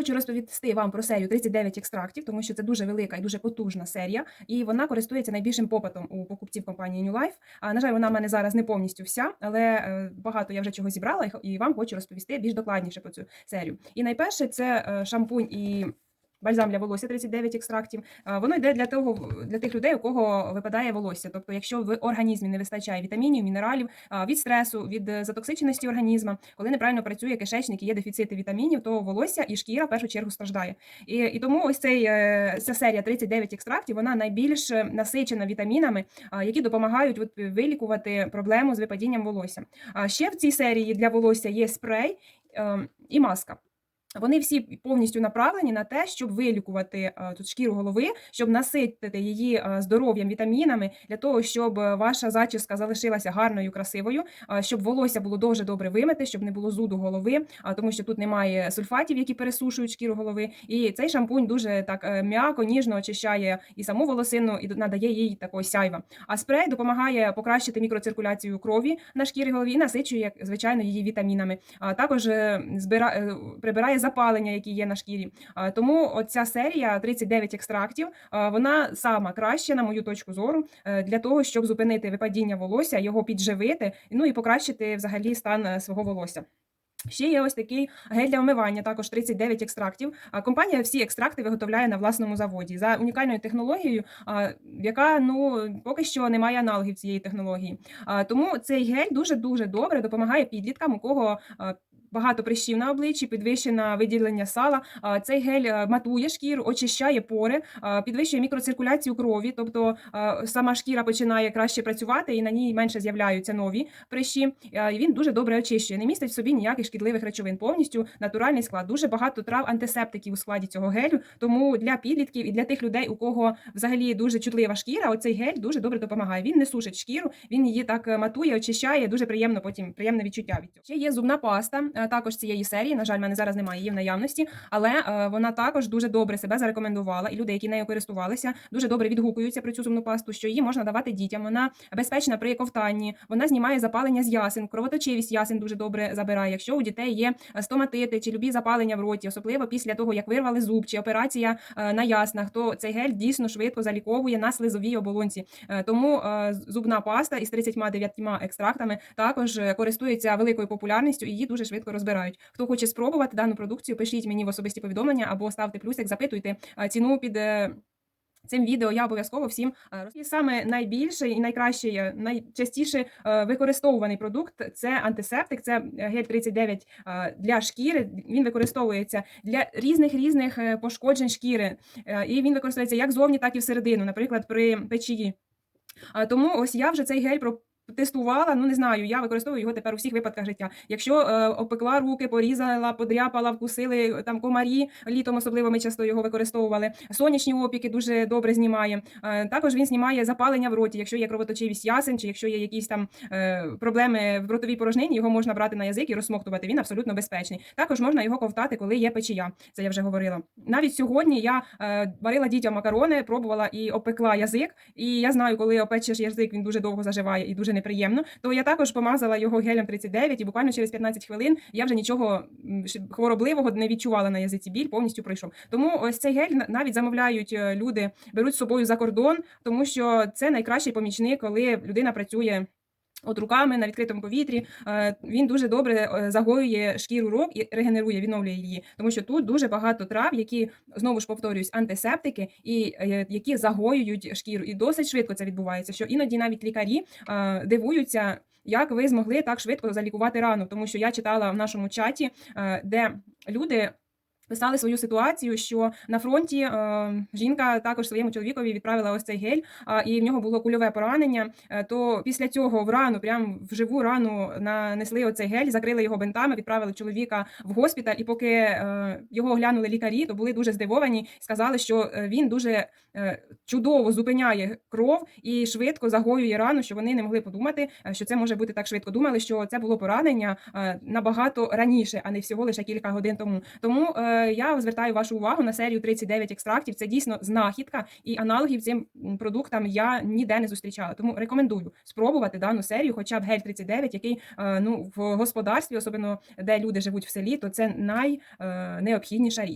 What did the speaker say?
Хочу розповісти вам про серію 39 екстрактів, тому що це дуже велика і дуже потужна серія, і вона користується найбільшим попитом у покупців компанії New Life. А на жаль, вона в мене зараз не повністю вся, але е, багато я вже чого зібрала і вам хочу розповісти більш докладніше про цю серію. І найперше це е, шампунь і. Бальзам для волосся 39 екстрактів. Воно йде для того для тих людей, у кого випадає волосся. Тобто, якщо в організмі не вистачає вітамінів, мінералів від стресу, від е, затоксиченості організму, коли неправильно працює кишечник і є дефіцити вітамінів, то волосся і шкіра в першу чергу страждає. І, і тому ось цей е, ця серія 39 екстрактів вона найбільш е, насичена вітамінами, які допомагають от, вилікувати проблему з випадінням волосся. А ще в цій серії для волосся є спрей е, і маска. Вони всі повністю направлені на те, щоб вилікувати е, тут шкіру голови, щоб наситити її е, здоров'ям, вітамінами, для того, щоб е, ваша зачіска залишилася гарною, красивою, щоб волосся було дуже добре вимите, щоб не було зуду голови, тому що тут немає сульфатів, які пересушують шкіру голови. І цей шампунь дуже так м'яко, ніжно очищає і саму волосину, і надає їй такого сяйва. А спрей допомагає покращити мікроциркуляцію крові на шкірі голові і насичує, звичайно, її вітамінами. А також збира... прибирає запалення, які є на шкірі. Тому оця серія 39 екстрактів, вона сама краща, на мою точку зору, е, для того, щоб зупинити випадіння волосся, його підживити, ну і покращити взагалі стан е, свого волосся. Ще є ось такий гель для омивання, також 39 екстрактів. А компанія всі екстракти виготовляє на власному заводі за унікальною технологією, яка ну поки що не має аналогів цієї технології. Тому цей гель дуже дуже добре допомагає підліткам, у кого багато прищів на обличчі, підвищене виділення сала. Цей гель е, матує шкіру, очищає пори, підвищує мікроциркуляцію крові, тобто сама шкіра починає краще працювати і на ній менше з'являються нові прищі. І він дуже добре очищує, не містить в собі ніяких шкідливих речовин. Повністю натуральний склад. Дуже багато трав антисептиків у складі цього гелю. Тому для підлітків і для тих людей, у кого взагалі дуже чутлива шкіра, оцей гель дуже добре допомагає. Він не сушить шкіру, він її так е, матує, очищає. Дуже приємно потім приємне відчуття від цього. Ще є зубна паста, також цієї серії. На жаль, мене зараз немає її в наявності, але е, вона також дуже добре себе зарекомендувала. І люди, які нею користувалися, дуже добре відгукуються про цю зубну пасту, що її можна давати дітям. Вона безпечна при ковтанні, вона знімає запалення з ясен, кровоточивість ясен дуже добре забирає. Якщо у дітей є е, стоматити чи любі запалення в роті, особливо після того, як вирвали зуб чи операція е, на яснах, то цей гель дійсно швидко заліковує на слизовій оболонці. Е, Тому е, зубна паста із 39 екстрактами також е, користується великою популярністю і її дуже швидко розбирають. Хто хоче спробувати дану продукцію, пишіть мені в особисті повідомлення або ставте плюсик, запитуйте ціну під. е, Цим відео я обов'язково всім розповім. Саме найбільший і найкращий, е, найчастіше е, використовуваний продукт це антисептик, це гель 39 е, для шкіри. Він використовується для різних різних пошкоджень шкіри, і він використовується як зовні, так і всередину, наприклад, при печії. Тому ось я вже цей гель. Тестувала, ну не знаю, я використовую його тепер у всіх випадках життя. Якщо е, опекла руки, порізала, подряпала, вкусили там комарі, літом особливо ми часто його використовували. Сонячні опіки дуже добре знімає. Е, також він знімає запалення в роті, якщо є кровоточивість ясен, чи якщо є якісь там е, проблеми в ротовій порожнині, його можна брати на язик і розсмоктувати. Він абсолютно безпечний. Також можна його ковтати, коли є печія. Це я вже говорила. Навіть сьогодні я е, варила дітям макарони, пробувала і опекла язик. І я знаю, коли опечеш язик, він дуже довго заживає і дуже неприємно. То я також помазала його гелем 39, і буквально через 15 хвилин я вже нічого хворобливого не відчувала на язиці. Біль повністю пройшов. Тому ось цей гель навіть замовляють е, люди, беруть з собою за кордон, тому що це найкращий помічник, коли людина працює. От руками на відкритому повітрі Е, він дуже добре е, загоює шкіру рук і регенерує, відновлює її, тому що тут дуже багато трав, які знову ж повторюсь, антисептики, і е, які загоюють шкіру. І досить швидко це відбувається. Що іноді навіть лікарі дивуються, як ви змогли так швидко залікувати рану, тому що я читала в нашому чаті, де люди. Писали свою ситуацію, що на фронті е, жінка також своєму чоловікові відправила ось цей гель, а, і в нього було кульове поранення. Е, то після цього в рану, прям в живу рану, нанесли оцей гель, закрили його бинтами, відправили чоловіка в госпіталь. І поки е, його оглянули лікарі, то були дуже здивовані. Сказали, що е, він дуже е, чудово зупиняє кров і швидко загоює рану, що вони не могли подумати, е, що це може бути так швидко. Думали, що це було поранення е, набагато раніше, а не всього лише кілька годин тому. Тому е, я звертаю вашу увагу на серію 39 екстрактів. Це дійсно знахідка, і аналогів цим продуктам я ніде не зустрічала. Тому рекомендую спробувати дану серію, хоча б гель 39, який е, ну в господарстві, особливо де люди живуть в селі, то це найнеобхідніша річ.